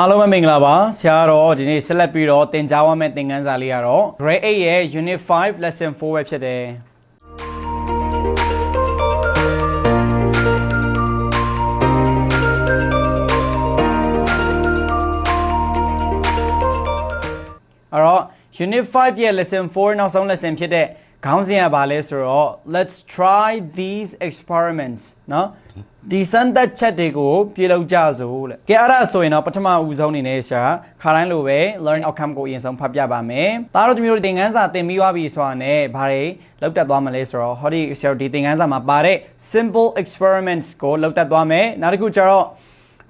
အားလုံးပဲမင်္ဂလာပါဆရာကတော့ဒီနေ့ဆက်လက်ပြီးတော့သင်ကြားရမယ့်သင်ခန်းစာလေးကတော့ Grade 8ရဲ့ Unit 5 Lesson 4ပဲဖြစ်တယ်အဲ့တော့ Unit 5ရဲ့ Lesson 4နောက်ဆုံး lesson ဖြစ်တဲ့ ခေါင်းစဉ်ကဘာလဲဆိုတော့ let's try these experiments နော်ဒီစမ်းသပ်ချက်တွေကိုပြုလုပ်ကြစို့လေ။ကဲအဲ့ဒါဆိုရင်တော့ပထမဦးဆုံးအနေနဲ့ဆရာခါတိုင်းလိုပဲ learn outcome ကိုအရင်ဆုံးဖတ်ပြပါမယ်။ဒါတော့ဒီမျိုးသင်ခန်းစာသင်ပြီးသွားပြီဆိုတာနဲ့ဘာတွေလောက်တက်သွားမလဲဆိုတော့ဟောဒီဆရာဒီသင်ခန်းစာမှာပါတဲ့ simple experiments ကိုလောက်တက်သွားမယ်။နောက်တစ်ခုကျတော့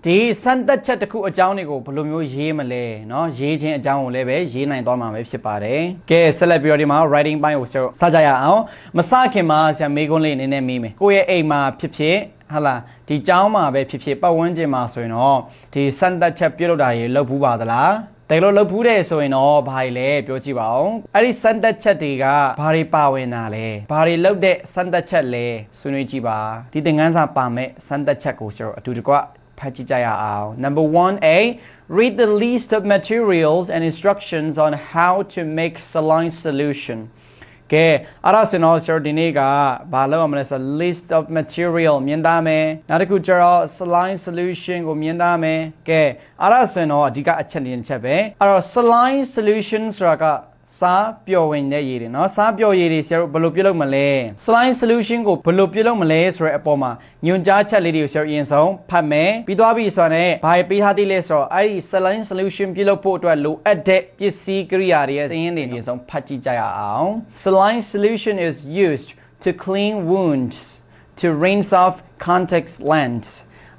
ဒီစမ်းသပ်ချက်တစ်ခုအကြောင်းတွေကိုဘယ်လိုမျိုးရေးမလဲเนาะရေးခြင်းအကြောင်းကိုလည်းပဲရေးနိုင်သွားမှာပဲဖြစ်ပါတယ်ကဲဆက်လက်ပြီးတော့ဒီမှာ writing ပိုင်းကိုစကြရအောင်မစခင်မှာဆရာမေးခွန်းလေးနည်းနည်းမေးမယ်ကိုယ့်ရဲ့အိမ်မှာဖြစ်ဖြစ်ဟာလာဒီကျောင်းမှာပဲဖြစ်ဖြစ်ပတ်ဝန်းကျင်မှာဆိုရင်တော့ဒီစမ်းသပ်ချက်ပြုတ်လုပ်တာတွေလုပ်ဘူးပါသလားတယ်လို့လုပ်ဘူးတယ်ဆိုရင်တော့ဘာတွေလဲပြောကြည့်ပါဦးအဲ့ဒီစမ်းသပ်ချက်တွေကဘာတွေပါဝင်တာလဲဘာတွေလုပ်တဲ့စမ်းသပ်ချက်လဲဆွေးနွေးကြည့်ပါဒီသင်ခန်းစာပါမဲ့စမ်းသပ်ချက်ကိုဆိုတော့အတူတကွ ဖတ်ကြည့်ကြရအောင် Number 1A read the list of materials and instructions on how to make saline solution ကဲအဲ့ဒါဆိုတော့ sir ဒီနေ့ကဘာလုပ်ရမလဲဆိုတော့ list of material မြင်သားမယ်နောက်တစ်ခုကျတော့ saline solution ကိုမြင်သားမယ်ကဲအဲ့ဒါဆိုရင်တော့အဓိကအချက်လေးတစ်ချက်ပဲအဲ့တော့ saline solution ဆိုတာက စားပျော်ဝင်တဲ့ရည်တွေเนาะစားပျော်ရည်တွေဆရာတို့ဘယ်လိုပြုလုပ်မလဲ saline solution ကိုဘယ်လိုပြုလုပ်မလဲဆိုတဲ့အပေါ်မှာညွန်ကြားချက်လေးတွေကိုဆရာတို့အရင်ဆုံးဖတ်မယ်ပြီးသွားပြီဆိုတော့ ဘာပေးထားသေးလဲဆိုတော့အဲ့ဒီ saline solution ပြုလုပ်ဖို့အတွက်လိုအပ်တဲ့ပစ္စည်းကိရိယာတွေရဲ့စာရင်းတွေအရင်ဆုံးဖတ်ကြည့်ကြရအောင် saline solution is used to clean wounds to rinse off contact lens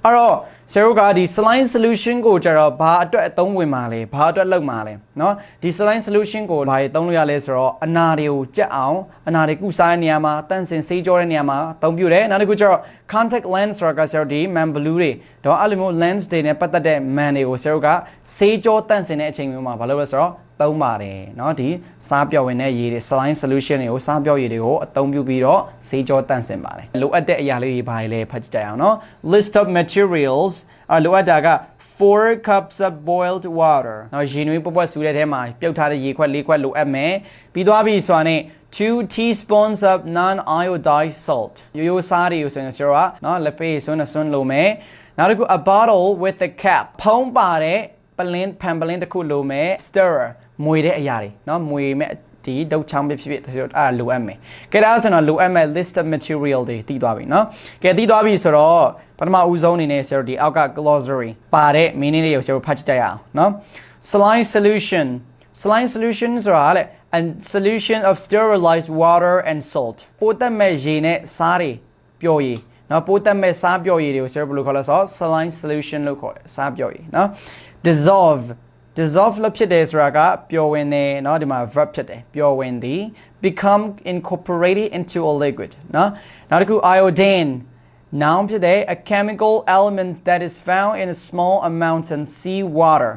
အဲ့တော့ ဆရာတို့ကဒီ saline solution ကိုကျတော့ဘာအတွက်အသုံးဝင်မှာလဲဘာအတွက်လုပ်မှာလဲเนาะဒီ saline solution ကိုဘာတွေသုံးလို့ရလဲဆိုတော့အနာတွေကိုကြက်အောင်အနာတွေကုစားတဲ့နေရာမှာတန့်စင်ဆေးကြောတဲ့နေရာမှာအသုံးပြုတယ်နောက်တစ်ခုကျတော့ contact lens ဆိုတာကဆရာတို့ဒီ man blue တွေတော့အဲ့လိုမျိုး lens တွေနဲ့ပတ်သက်တဲ့ man တွေကိုဆရာတို့ကဆေးကြောတန့်စင်တဲ့အချိန်မျိုးမှာဘာလို့လဲဆိုတော့ သုံးပါတယ်เนาะဒီစားပြော့ဝင်တဲ့ရေတွေ saline solution တွေကိုစားပြော့ရေတွေကိုအသုံးပြုပြီးတော့ဆေးကြောတန့်စင်ပါတယ်လိုအပ်တဲ့အရာလေးတွေဘာတွေလဲဖတ်ကြည့်ကြအောင်เนาะ list of materials အလိုအပ်တာက4 cups of boiled water နော်ရေနွေးပွက်ပွက်ဆူတဲ့ထဲမှာပြုတ်ထားတဲ့ရေခွက်၄ခွက်လိုအပ်မယ်ပြီးသွားပြီဆိုတာနဲ့2 teaspoons of non-iodized salt ရိုးရိုးစားတွေကိုဆိုရင်ဆိုတော့နော်လက်ဖေးဆွန်းဆွန်းလိုမယ်နောက်တစ်ခု a bottle with a cap ဖုံးပါတဲ့ပလင်းဖန်ပလင်းတစ်ခုလိုမယ် stirrer မွေတဲ့အရာတွေနော်မွေမဲ့ဒီဒုတ်ချောင်းပဲဖြစ်ဖြစ်ဆိုတော့အဲ့လိုအပ်မယ်။ကဲဒါဆိုတော့လိုအပ်မဲ့ list of material တွေတည်သွားပြီနော်။ကဲတည်သွားပြီဆိုတော့ပထမဦးဆုံးအနေနဲ့ဆရာတို့ဒီအောက်က glossary ပါတဲ့ meaning တွေကိုဆရာတို့ဖတ်ကြည့်ရအောင်နော်။ saline solution saline solution ဆိုတာလေ a solution of sterilized water and salt ပိုးသက်မဲ့ရေနဲ့စားတွေပျော်ရည်နော်ပိုးသက်မဲ့စားပျော်ရည်တွေကိုဆရာတို့ဘယ်လိုခေါ်လဲဆိုတော့ saline solution လို့ခေါ်တယ်စားပျော်ရည်နော် dissolve dissolve လို့ဖြစ်တယ်ဆိုတာကပျော်ဝင်တယ်เนาะဒီမှာ verb ဖြစ်တယ်ပျော်ဝင်သည် become incorporated into a liquid เนาะနောက်တစ်ခု iodine noun ဖြစ်တယ် a chemical element that is found in a small amount in sea water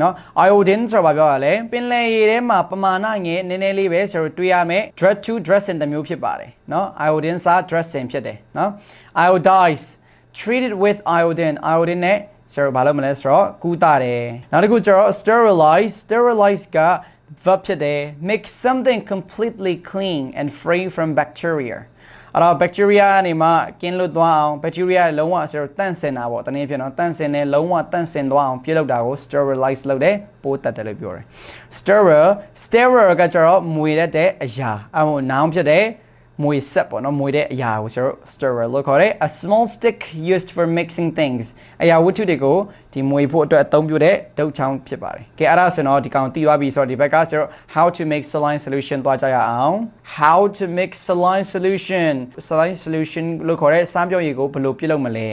နော် iodine ဆိုတာဘာပြောရလဲပင်လယ်ရေထဲမှာပမာဏငယ်နည်းနည်းလေးပဲဆိုတော့တွေ့ရမယ် drug to dressing တမျိုးဖြစ်ပါတယ်နော် iodine စာ dressing ဖြစ်တယ်နော် iodize treated with iodine iodine နဲ့ ဆိုတော့ဘာလို့မလဲဆိုတော့ကူးတာတယ်နောက်တစ်ခုကျတော့ sterilize sterilize က verb ဖြစ်တယ် make something completely clean and free from bacteria အဲ့တော့ bacteria ကနေမှကင်းလွတ်သွားအောင် bacteria လုံးဝဆိုတော့တန့်စင်တာပေါ့တနည်းဖြစ်တော့တန့်စင်တယ်လုံးဝတန့်စင်သွားအောင်ပြုလုပ်တာကို sterilize လုပ်တယ်ပိုးတတ်တယ်လို့ပြောတယ် sterile sterile ကကျတော့မွေတတ်တဲ့အရာအဲ့ဟို noun ဖြစ်တယ် မွေဆက်ပေါ့နော်မွေတဲ့အရာကိုဆိုတော့ stirrer လို့ခေါ်တယ် a small stick used for mixing things အရာဝတ္ထုတွေကိုဒီမွေဖို့အတွက်အသုံးပြုတဲ့ဒုတ်ချောင်းဖြစ်ပါတယ်ကဲအဲ့ဒါဆိုတော့ဒီကောင်တီးသွားပြီဆိုတော့ဒီဘက်ကဆိုတော့ how to make saline solution သွားကြရအောင် how to make saline solution saline solution လို့ခေါ်တဲ့စမ်းပြောရည်ကိုဘယ်လိုပြုလုပ်မလဲ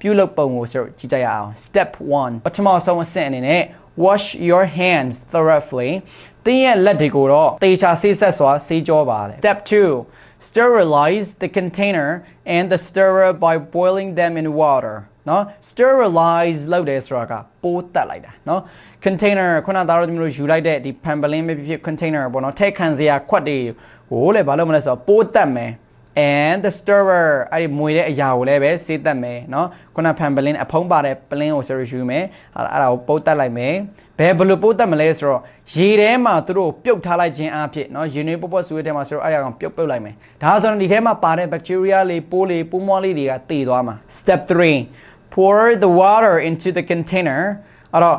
ပြုလုပ်ပုံကိုဆိုတော့ကြည့်ကြရအောင် step 1ပထမဆုံးအဆင့်အနေနဲ့ wash your hands thoroughly သင်ရဲ့လက်တွေကိုတော့တေချာဆေးဆက်စွာဆေးကြောပါတယ် step 2 sterilize the container and the stirrer by boiling them in water နော် sterilize လုပ်တယ်ဆိုတာကပိုးတက်လိုက်တာနော် container ခုနသားတို့မျိုးယူလိုက်တဲ့ဒီ pamphlet ပဲဖြစ်ဖြစ် container ပေါ့နော်ထည့်ခံစရာခွက်တွေကိုလည်းဘာလို့မလဲဆိုတော့ပိုးတက်မယ် and the stirrer အဲ့ဒီမွေတဲ့အရာကိုလည်းပဲစေးတက်မယ်เนาะခုနဖန်ပလင်းအဖုံးပါတဲ့ပလင်းကိုဆိုရယူမယ်အဲ့အဲ့ဒါကိုပုတ်တက်လိုက်မယ်ဘယ်ဘယ်လိုပုတ်တက်မလဲဆိုတော့ရေထဲမှာသူတို့ပြုတ်ထားလိုက်ခြင်းအဖြစ်เนาะရေနွေးပုတ်ပုတ်ဆွေးထဲမှာဆိုတော့အဲ့ဒါကောင်ပြုတ်ပြုတ်လိုက်မယ်ဒါဆိုတော့ဒီထဲမှာပါတဲ့ bacteria လေးပိုးလေးပိုးမွှားလေးတွေကတည်သွားမှာ step 3 pour the water into the container အဲ့တော့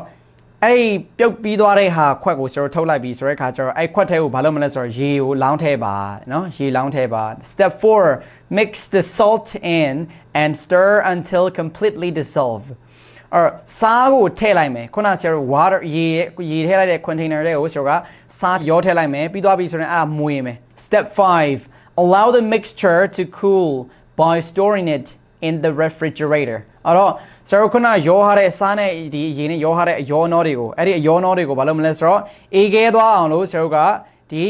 အဲ့ဒီပြုတ်ပြီးသွားတဲ့ဟာခွက်ကိုကျွန်တော်ထုတ်လိုက်ပြီဆိုတဲ့အခါကျတော့အဲ့ခွက်ထဲကိုဘာလုပ်မလဲဆိုတော့ရေကိုလောင်းထည့်ပါเนาะရေလောင်းထည့်ပါ step 4 mix the salt in and stir until completely dissolve အဲ့စားကိုထည့်လိုက်မယ်ခုနဆရာတို့ water ရေရေထည့်လိုက်တဲ့ container တွေကိုဆရာကစားရောထည့်လိုက်မယ်ပြီးသွားပြီဆိုရင်အဲ့ဒါမွေမယ် step 5 allow the mixture to cool by storing it in the refrigerator အဲ့တော့ဆရာတို့ခုနရောထားတဲ့စားနဲ့ဒီရေနဲ့ရောထားတဲ့အယောနောတွေကိုအဲ့ဒီအယောနောတွေကိုဘာလုပ်မလဲဆိုတော့အေးခဲသွားအောင်လို့ဆရာတို့ကဒီ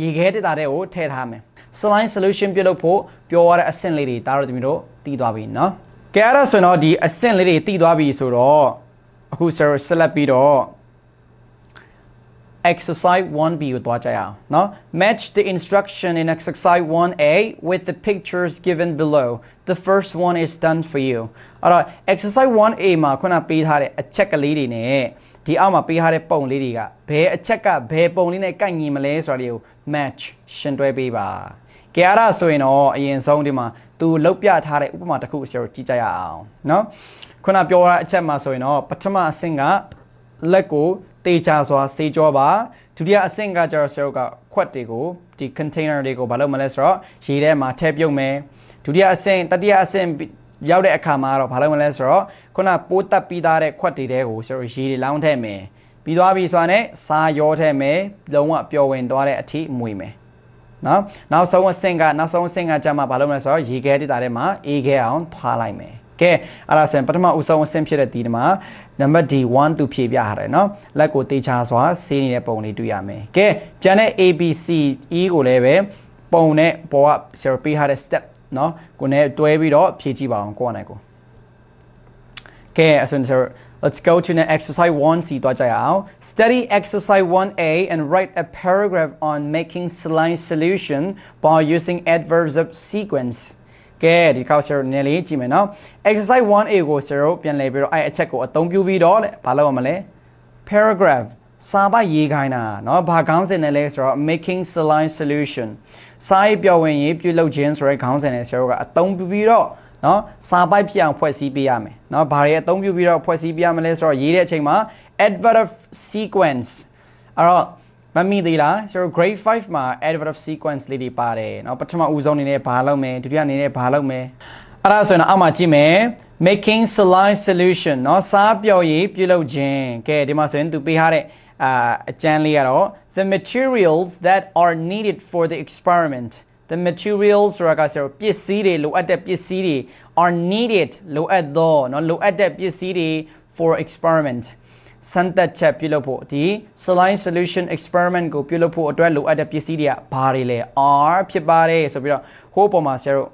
ရေခဲတက်တာတွေကိုထည့်ထားမယ် saline solution ပြုလုပ်ဖို့ပြောရတဲ့အဆင့်လေးတွေတားတော့တမီတို့တည်သွားပြီเนาะကဲအဲ့ဒါဆိုရင်တော့ဒီအဆင့်လေးတွေတည်သွားပြီဆိုတော့အခုဆရာတို့ဆက်လက်ပြီးတော့ exercise 1b ကိုသွားကြရအောင်เนาะ match the instruction in exercise 1a with the pictures given below the first one is done for you အဲ့တော့ exercise 1a မှာခုနပေးထားတဲ့အချက်ကလေးတွေနဲ့ဒီအောက်မှာပေးထားတဲ့ပုံလေးတွေကဘယ်အချက်ကဘယ်ပုံလေးနဲ့ကိုက်ညီမလဲဆိုတာလေးကို match ရှင်းတွဲပေးပါကြရတာဆိုရင်တော့အရင်ဆုံးဒီမှာသူလောက်ပြထားတဲ့ဥပမာတစ်ခုအစရကြည့်ကြရအောင်เนาะခုနပြောတာအချက်မှာဆိုရင်တော့ပထမအဆင့်ကလက်ကို တေချာစွာစေးကြောပါဒုတိယအဆင့်ကကျတော့ဆရာတို့ကခွက်တွေကိုဒီ container တွေကိုဘာလုပ်မလဲဆိုတော့ရေထဲမှာထည့်ပြုတ်မယ်ဒုတိယအဆင့်တတိယအဆင့်ရောက်တဲ့အခါမှာတော့ဘာလုပ်မလဲဆိုတော့ခုနပိုးတက်ပြီးသားတဲ့ခွက်တွေတဲကိုဆရာတို့ရေတွေလောင်းထည့်မယ်ပြီးသွားပြီဆိုတာနဲ့စားရောထည့်မယ်လုံးဝပျော်ဝင်သွားတဲ့အထိမွေမယ်နော်နောက်ဆုံးအဆင့်ကနောက်ဆုံးအဆင့်ကကြမှာဘာလုပ်မလဲဆိုတော့ရေခဲတိတာထဲမှာအေးခဲအောင်ထားလိုက်မယ် ကဲအဲ့ဒါဆိုရင်ပထမဦးဆုံးအဆင့်ဖြစ်တဲ့ဒီမှာနံပါတ် D 1သူဖြည့်ပြရတယ်နော်လက်ကိုတေချာစွာဆေးနေတဲ့ပုံလေးတွေ့ရမယ်ကဲကျန်တဲ့ ABC E ကိုလည်းပဲပုံနဲ့ပေါ်ကဆရာပေးထားတဲ့ step နော်ကိုနဲ့တွဲပြီးတော့ဖြည့်ကြည့်ပါအောင်ကိုကနိုင်ကိုကဲအဆင့် Let's go to the exercise 1 C တော့ကြာအောင် study exercise 1A and write a paragraph on making saline solution by using adverbs of sequence ကဲဒီကောက်ဆရာနည်းလေးကြည့်မယ်နော် exercise 1A ကိုဆရာပြန်လည်ပြီးတော့အဲ့အချက်ကိုအသုံးပြုပြီးတော့ဘာလုပ်ရမလဲ paragraph စာပိုက်ရေးခိုင်းတာเนาะဘာခေါင်းစဉ်နဲ့လဲဆိုတော့ making saline solution စာရေးပြောဝင်ရေးပြုလုပ်ခြင်းဆိုတဲ့ခေါင်းစဉ်နဲ့ဆရာတို့ကအသုံးပြုပြီးတော့เนาะစာပိုက်ဖြစ်အောင်ဖွဲ့စည်းပေးရမယ်เนาะဘာတွေအသုံးပြုပြီးတော့ဖွဲ့စည်းပေးရမလဲဆိုတော့ရေးတဲ့အချိန်မှာ adverb of sequence အဲ့တော့ မမိသေးလားဆိုတော့ grade 5မှာ adverb of sequence လေးတွေပါတယ်เนาะပထမဦးဆုံးအနေနဲ့ဘာလုပ်မယ်ဒုတိယအနေနဲ့ဘာလုပ်မယ်အဲ့ဒါဆိုရင်အောက်မှာကြည့်မယ် making saline solution เนาะစားပျော်ရည်ပြုလုပ်ခြင်းကဲဒီမှာဆိုရင်သူပေးထားတဲ့အာအကျန်းလေးကတော့ the materials that are needed for the experiment the materials ဆိုတာကဆိုပစ္စည်းတွေလိုအပ်တဲ့ပစ္စည်းတွေ are needed လိုအပ်သောเนาะလိုအပ်တဲ့ပစ္စည်းတွေ for experiment စမ်းသပ်ချက်ပြုလုပ်ဖို့ဒီ saline solution experiment ကိုပြုလုပ်ဖို့အတွက်လိုအပ်တဲ့ပစ္စည်းတွေကဘာတွေလဲ R ဖြစ်ပါတယ်ဆိုပြီးတော့ဟိုးပေါ်မှာဆရာတို့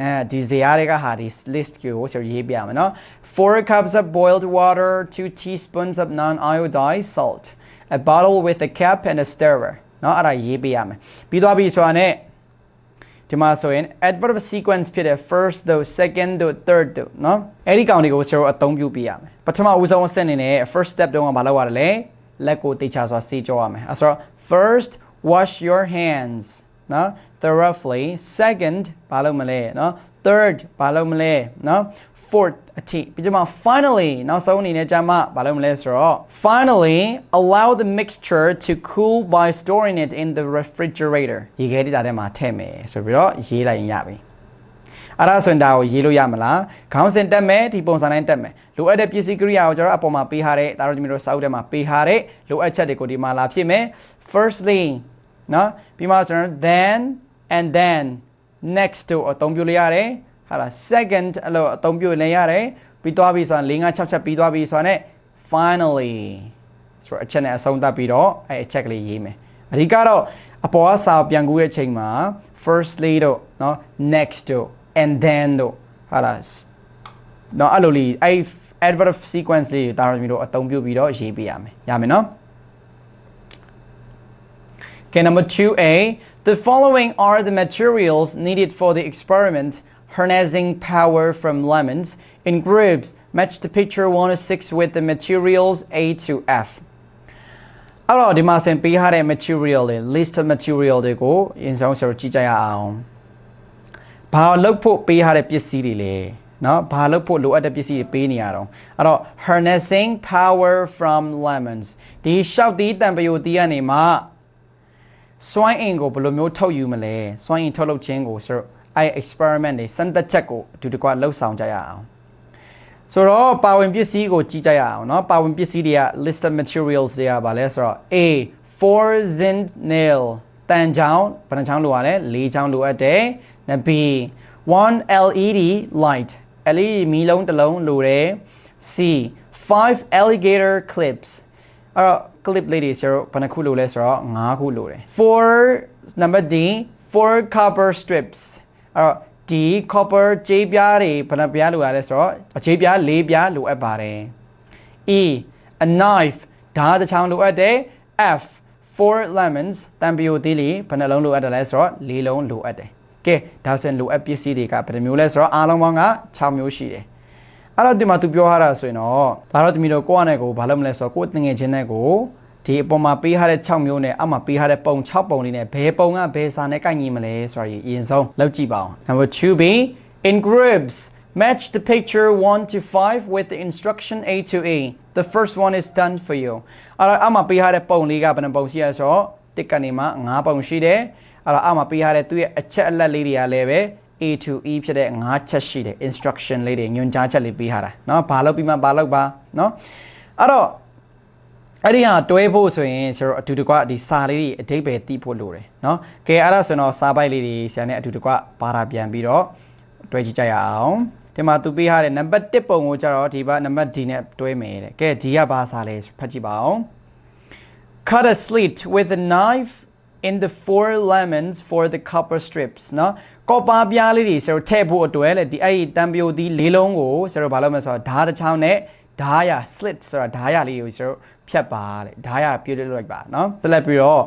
အဲဒီဇာတ်တွေကဟာဒီ list ကိုဆရာရေးပြမယ်နော် four cups of boiled water two teaspoons of non iodized salt a bottle with a cap and a stirrer နော်အဲ့ဒါရေးပြရမယ်ပြီးသွားပြီဆိုတာ ਨੇ ဒီမှာဆိုရင် adverb sequence ဖြစ်တဲ့ first တို့ second တို့ third တို့เนาะအဲ့ဒီကောင်တွေကိုဆရာတို့အသုံးပြုပြရမယ်ပထမဦးဆုံးအဆင့်အနေနဲ့ first step တုန်းကမလုပ်ရတယ်လေလက်ကိုတေချာစွာဆေးကြောရမယ်အဲဆိုတော့ first wash your hands နော် thoroughly second ဘာလို့မလဲနော် third ဘာလို့မလဲနော် fourth အထိပြီးကြမှာ finally နောက်ဆုံးအနေနဲ့ကြာမှဘာလို့မလဲဆိုတော့ finally allow the mixture to cool by storing it in the refrigerator ရေခဲတိတာထဲမှာထည့်မယ်ဆိုပြီးတော့ရေးလိုက်ရင်ရပြီအဲ့ဒါဆိုရင်ဒါကိုရေးလို့ရမလားခေါင်းစဉ်တက်မယ်ဒီပုံစံတိုင်းတက်မယ်လိုအပ်တဲ့ပစ္စည်းကိရိယာကိုကျွန်တော်အပေါ်မှာပေးထားတဲ့ဒါတို့ဒီမျိုးစာအုပ်ထဲမှာပေးထားတဲ့လိုအပ်ချက်တွေကိုဒီမှာလာဖြစ်မယ် firstly နော်ပြီးမှဆိုရင် then and then next တို့အသုံးပြုလို့ရတယ်ဟာလား second အဲ့လိုအသုံးပြုလည်းရတယ်ပြီးသွားပြီဆိုရင်၄၅6ချက်ပြီးသွားပြီဆိုတော့ ਨੇ finally ဆိုတော့အချက်နဲ့အဆုံးသတ်ပြီးတော့အဲ့အချက်ကလေးရေးမယ်အဓိကတော့အပေါ်ကစာပြန်ကူးတဲ့အချိန်မှာ firstly တို့เนาะ next တို့ and then တို့ဟာလားเนาะအဲ့လိုလေးအဲ့ adverb sequence လေးတွေတာရမီတို့အသုံးပြုပြီးတော့ရေးပေးရမယ်ရမယ်เนาะ Okay, number 2A. The following are the materials needed for the experiment harnessing power from lemons. In groups, match the picture 1 to 6 with the materials A to F. အဲ့တော့ဒီမှာဆင်ပေးထားတဲ့ material the list of material တွေကိုအရင်ဆုံးဆိုကြည့်ကြရအောင်။ဘာလို့ဖို့ပေးထားတဲ့ပစ္စည်းတွေလဲ။နော်ဘာလို့ဖို့လိုအပ်တဲ့ပစ္စည်းတွေပေးနေရတော့အဲ့တော့ harnessing power from lemons ဒီရှောက်သီးတံပယိုတီးကနေမှာ စွိုင်းအင်ကိုဘယ်လိုမျိုးထုတ်ယူမလဲစွိုင်းအင်ထုတ်လုပ်ခြင်းကိုဆိုတော့အဲ့ experiment တွေစမ်းသပ်ချက်ကိုအတူတကွလှုပ်ဆောင်ကြရအောင်ဆိုတော့ပါဝင်ပစ္စည်းကိုကြည့်ကြရအောင်เนาะပါဝင်ပစ္စည်းတွေက list of materials တွေကဘာလဲဆိုတော့ A four zinc nail တန်ချောင်းဘယ်နှချောင်းလိုရလဲ၄ချောင်းလိုအပ်တယ်။ B one LED light LED မီးလုံးတစ်လုံးလိုတယ်။ C five alligator clips အဲ့တော့ clip လေးတွေဆိုတော့ဘယ်နှခုလိုလဲဆိုတော့၅ခုလိုတယ်။ four number D four copper strips အဲ့တော့ဒီ copper ကြေးပြားတွေဘယ်နှပြားလိုရလဲဆိုတော့အကြေးပြား၄ပြားလိုအပ်ပါတယ်။ E a knife ဓာတ်တစ်ချောင်းလိုအပ်တယ် F four lemons တံပီယိုသေးလေးဘယ်နှလုံးလိုအပ်တယ်လဲဆိုတော့၄လုံးလိုအပ်တယ်။ကဲဒါဆိုရင်လိုအပ်ပစ္စည်းတွေကဘယ်နှမျိုးလဲဆိုတော့အားလုံးပေါင်းက6မျိုးရှိတယ်။ အဲ့တော့ဒီမှာသူပြောထားတာဆိုရင်တော့ဒါတော့တမီတော့ကိုယ့်အနေကိုဘာလုပ်မလဲဆိုတော့ကိုယ့်တငယ်ချင်းနဲ့ကိုဒီအပေါ်မှာပေးထားတဲ့6မျိုးနဲ့အောက်မှာပေးထားတဲ့ပုံ6ပုံလေးနဲ့ဘယ်ပုံကဘယ်စာနဲ့ကိုက်ညီမလဲဆိုတာအရင်ဆုံးလောက်ကြည့်ပါအောင် Number 2B in groups match the picture 1 to 5 with the instruction A to E the first one is done for you အဲ့တော့အောက်မှာပေးထားတဲ့ပုံလေးကဘယ်နှပုံရှိရဆိုတော့တစ်ကနေမှ9ပုံရှိတယ်အဲ့တော့အောက်မှာပေးထားတဲ့သူ့ရဲ့အချက်အလက်လေးတွေကလည်းပဲ A to E ဖြစ်တဲ့5ချက်ရှိတယ် instruction လေးတွေညွှန်ကြားချက်လေးပေးထားတာเนาะဘာလုပ်ပြီးမှဘာလုပ်ပါเนาะအဲ့တော့အဲ့ဒီဟာတွဲဖို့ဆိုရင်ဆိုတော့အတူတကွဒီစာလေးတွေအတိတ်ပဲသိဖို့လိုတယ်เนาะကဲအဲ့ဒါဆိုတော့စာပိုက်လေးတွေဆရာနဲ့အတူတကွပါတာပြန်ပြီးတော့တွဲကြည့်ကြရအောင်ဒီမှာသူပေးထားတဲ့နံပါတ်1ပုံကိုကြတော့ဒီပါနံပါတ် D နဲ့တွဲမယ်တဲ့ကဲ D ကဘာစာလဲဖတ်ကြည့်ပါအောင် cut a slit with a knife in the four lemons for the copper strips เนาะ ကောပါပြားလေးတွေဆိုတော့ထည့်ဖို့အတွက်လေဒီအဲ့ဒီတံပယိုသီးလေးလုံးကိုဆိုတော့ဘာလုပ်မလဲဆိုတော့ဓာတ်တစ်ချောင်းနဲ့ဓာရ slit ဆိုတာဓာရလေးကိုဆိုတော့ဖြတ်ပါတဲ့ဓာရပြုတ်လိုက်ပါเนาะဆက်လက်ပြီးတော့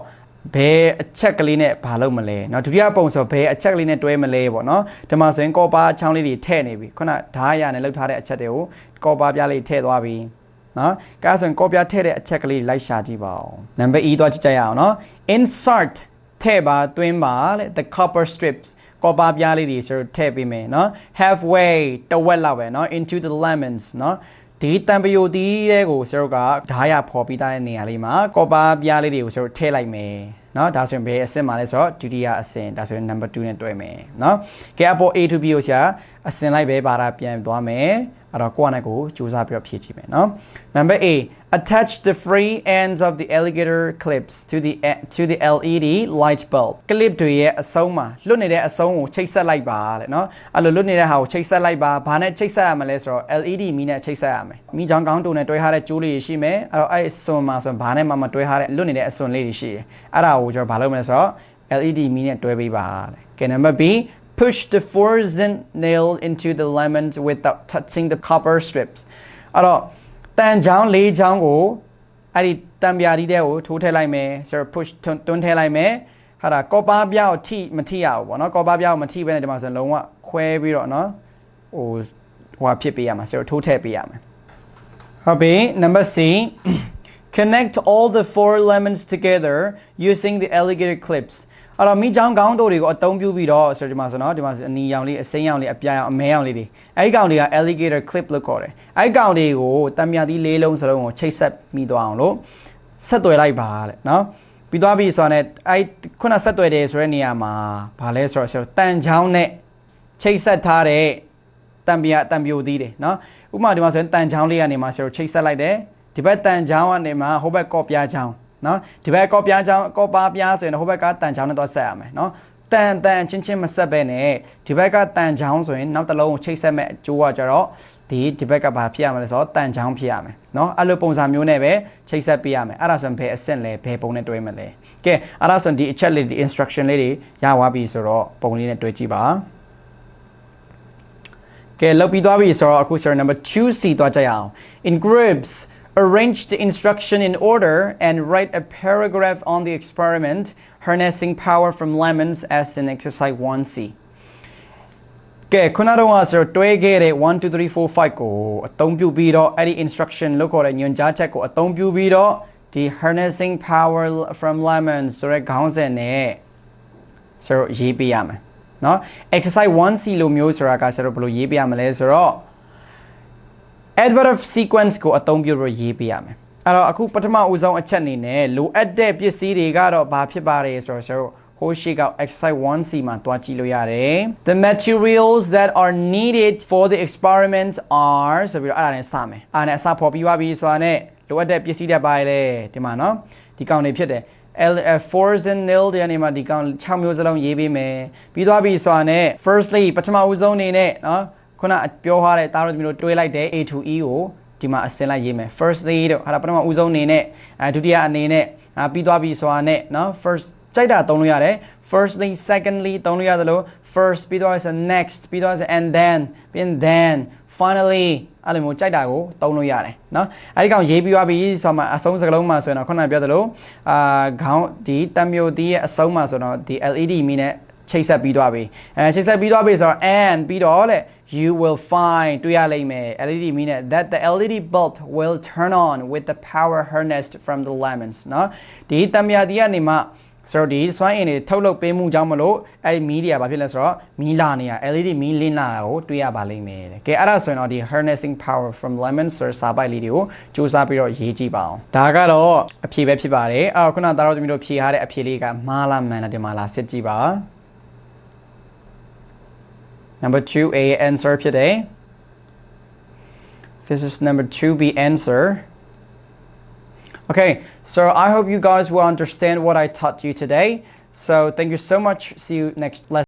ဘယ်အချက်ကလေးနဲ့ဘာလုပ်မလဲเนาะဒုတိယပုံဆိုဘယ်အချက်ကလေးနဲ့တွဲမလဲပေါ့เนาะဒီမှာဆိုရင်ကောပါချောင်းလေးတွေထည့်နေပြီခုနဓာရနဲ့လှုပ်ထားတဲ့အချက်တွေကိုကောပါပြားလေးထည့်သွားပြီနော်ကဲဆိုရင်ကောပြထည့်တဲ့အချက်ကလေးလိုက်ရှာကြည့်ပါဦးနံပါတ် E သွားကြည့်ကြရအောင်နော် insert ထည့်ပါသွင်းပါတဲ့ the copper strips ကောပါပြားလေးတွေဆိုထည့်ပေးမယ်နော် halfway တဝက်လောက်ပဲနော် into the lemons နော်ဒီတံပယိုတီးတဲ့ကိုဆရာတို့ကဓာရဖော်ပြီးသားတဲ့နေရာလေးမှာကောပါပြားလေးတွေကိုဆရာတို့ထည့်လိုက်မယ်နော်ဒါဆိုရင်ဘယ်အဆင့်မှာလဲဆိုတော့ဒုတိယအဆင့်ဒါဆိုရင် number 2နဲ့တွဲမယ်နော်ကဲအပေါ် A to B ကိုဆရာ အဆင့်လိုက်ပဲပါတာပြန်သွားမယ်အဲ့တော့ကိုယ့်အနေကိုစူးစမ်းပြီးတော့ဖြည့်ကြည့်မယ်နော် number A attach the free ends of the alligator clips to the to the LED light bulb clip တွေရဲ့အဆုံးမှာလွတ်နေတဲ့အဆုံးကိုချိတ်ဆက်လိုက်ပါတဲ့နော်အဲ့လိုလွတ်နေတဲ့ဟာကိုချိတ်ဆက်လိုက်ပါဘာနဲ့ချိတ်ဆက်ရမလဲဆိုတော့ LED မီးနဲ့ချိတ်ဆက်ရမယ်မီးချောင်းကောင်းတုံနဲ့တွဲထားတဲ့ကျိုးလေးတွေရှိမယ်အဲ့တော့အဲ့အစွန်မှာဆိုရင်ဘာနဲ့မှမတွဲထားတဲ့လွတ်နေတဲ့အစွန်လေးတွေရှိတယ်အဲ့ဒါကိုကျွန်တော်ဘာလုပ်မလဲဆိုတော့ LED မီးနဲ့တွဲပေးပါတဲ့ကဲ number B push the four zinc nail into the lemons without touching the copper strips အဲ့တော့တန်ချောင်းလေးချောင်းကိုအဲ့ဒီတံပြာဒီတဲ့ကိုထိုးထည့်လိုက်မယ်ဆိုတော့ push တွန်းထည့်လိုက်မယ်ဟာဒါကောပါပြားကိုထိမထိရဘူးပေါ့နော်ကောပါပြားကိုမထိဘဲနဲ့ဒီမှာဆိုလုံးဝခွဲပြီးတော့နော်ဟိုဟိုဖြစ်ပေးရမှာဆိုတော့ထိုးထည့်ပေးရမှာဟုတ်ပြီ number C connect all the four lemons together using the alligator clips အဲ့တော့မိချောင်းကောင်းတို့တွေကိုအသုံးပြုပြီးတော့ဆိုဒီမှာဆိုတော့ဒီမှာအနီရောင်လေးအစိမ်းရောင်လေးအပြာရောင်အမဲရောင်လေးတွေအဲ့ဒီကောင်တွေက alligator clip လို့ခေါ်တယ်အဲ့ဒီကောင်တွေကိုတံမြာသီးလေးလုံးစလုံးကိုချိတ်ဆက်မိသွားအောင်လို့ဆက်သွယ်လိုက်ပါတဲ့နော်ပြီးသွားပြီဆိုတော့ ਨੇ အဲ့ခုနဆက်သွယ်တယ်ဆိုတဲ့နေရာမှာဘာလဲဆိုတော့ဆိုတန်ချောင်းနဲ့ချိတ်ဆက်ထားတဲ့တံပြာတံပြိုသီးတွေနော်ဥပမာဒီမှာဆိုရင်တန်ချောင်းလေးကနေမှဆိုတော့ချိတ်ဆက်လိုက်တယ်ဒီဘက်တန်ချောင်းကနေမှဟိုဘက်ကော့ပြားချောင်း နော်ဒီဘက်ကော့ပြားချောင်းကော့ပါပြားဆိုရင်ဟိုဘက်ကတန်ချောင်းနဲ့တော့ဆက်ရမယ်နော်တန်တန်ချင်းချင်းမဆက်ပဲနဲ့ဒီဘက်ကတန်ချောင်းဆိုရင်နောက်တစ်လုံးကိုချိတ်ဆက်မဲ့အကျိုးကကြတော့ဒီဒီဘက်ကဘာဖြစ်ရမလဲဆိုတော့တန်ချောင်းဖြစ်ရမယ်နော်အဲ့လိုပုံစံမျိုးနဲ့ပဲချိတ်ဆက်ပေးရမယ်အဲ့ဒါဆိုရင်ဘယ်အဆင့်လဲဘယ်ပုံနဲ့တွဲမလဲကဲအဲ့ဒါဆိုရင်ဒီအချက်လေးဒီ instruction လေးတွေရသွားပြီဆိုတော့ပုံလေးနဲ့တွဲကြည့်ပါကဲလောက်ပြီးသွားပြီဆိုတော့အခုဆို number 2C သွားကြရအောင် in groups arrange the instruction in order and write a paragraph on the experiment harnessing power from lemons as in exercise 1c ကဲခုနတော့ကဆိုတော့တွဲခဲ့တဲ့1 2 3 4 5ကိုအသုံးပြုပြီးတော့အဲ့ဒီ instruction လို့ခေါ်တဲ့ညွှန်ကြားချက်ကိုအသုံးပြုပြီးတော့ဒီ harnessing power from lemons ဆိုတဲ့ခေါင်းစဉ်နဲ့ဆိုတော့ရေးပြရမယ်เนาะ exercise 1c လိုမျိုးဆိုတာကဆိုတော့ဘယ်လိုရေးပြရမလဲဆိုတော့ adverb of sequence ကိုအသုံးပြုပြီးရေးပြရမယ်အဲ့တော့အခုပထမဦးဆုံးအချက်အနေနဲ့လိုအပ်တဲ့ပစ္စည်းတွေကတော့ဘာဖြစ်ပါလဲဆိုတော့ဆိုတော့ဟိုရှိက exercise 1c မှာတွားကြည့်လို့ရတယ် The materials that are needed for the experiment are ဆိုပြီးတော့အဲ့ဒါနဲ့စမယ်အဲ့ဒါနဲ့အစဖော်ပြီးသွားပြီဆိုတာနဲ့လိုအပ်တဲ့ပစ္စည်းတွေပါလေဒီမှာနော်ဒီကောင်တွေဖြစ်တယ် L force and nil တဲ့အနေမှာဒီကောင်6မျိုးစလုံးရေးပေးမယ်ပြီးသွားပြီဆိုတာနဲ့ firstly ပထမဦးဆုံးအနေနဲ့နော် ခုနပြောထားတဲ့တားတို့မျိုးတွေးလိုက်တဲ့ A to E ကိုဒီမှာအစင်လိုက်ရေးမယ် firstly တို့ဟာပထမဦးဆုံးအနေနဲ့အဲဒုတိယအနေနဲ့အာပြီးသွားပြီဆိုတာနဲ့နော် first ကြိုက်တာသုံးလို့ရတယ် firstly secondly သုံးလို့ရတယ်လို့ first ပြီးတော့ဆို next ပြီးတော့ဆို and then ပြီး then finally အဲ့လိုမျိုးကြိုက်တာကိုသုံးလို့ရတယ်เนาะအဲ့ဒီကောင်ရေးပြီးသွားပြီဆိုမှအဆုံးစကလုံးမှာဆိုရင်တော့ခုနကပြောသလိုအာခေါင်းဒီတံမျိုးတီးရဲ့အဆုံးမှာဆိုတော့ဒီ LED မီနဲ့ ချိတ်ဆက်ပြီးသွားပြီအဲချိတ်ဆက်ပြီးသွားပြီဆိုတော့ and ပြီးတော့လေ you will find တွေ့ရလိမ့်မယ် LED မီနဲ့ that the LED bulb will turn on with the power harnessed from the lemons เนาะဒီတံမြာတီးကနေမှဆိုတော့ဒီစွမ်းအင်တွေထုတ်လုပ်ပေးမှုကြောင့်မလို့အဲ့ဒီမီးတွေကဘာဖြစ်လဲဆိုတော့မီးလာနေတာ LED မီးလင်းလာတာကိုတွေ့ရပါလိမ့်မယ်တဲ့ကဲအဲ့ဒါဆိုရင်တော့ဒီ harnessing power from lemons ဆိုတဲ့စာပိုက်လေးတွေကိုစူးစမ်းပြီးတော့ရေးကြည့်ပါအောင်ဒါကတော့အဖြေပဲဖြစ်ပါတယ်အဲ့တော့ခုနသားတော်သမီးတို့ဖြေထားတဲ့အဖြေလေးကမှားလားမှန်လားဒီမှာလားစစ်ကြည့်ပါ Number 2a answer today. This is number 2b answer. Okay, so I hope you guys will understand what I taught you today. So thank you so much. See you next lesson.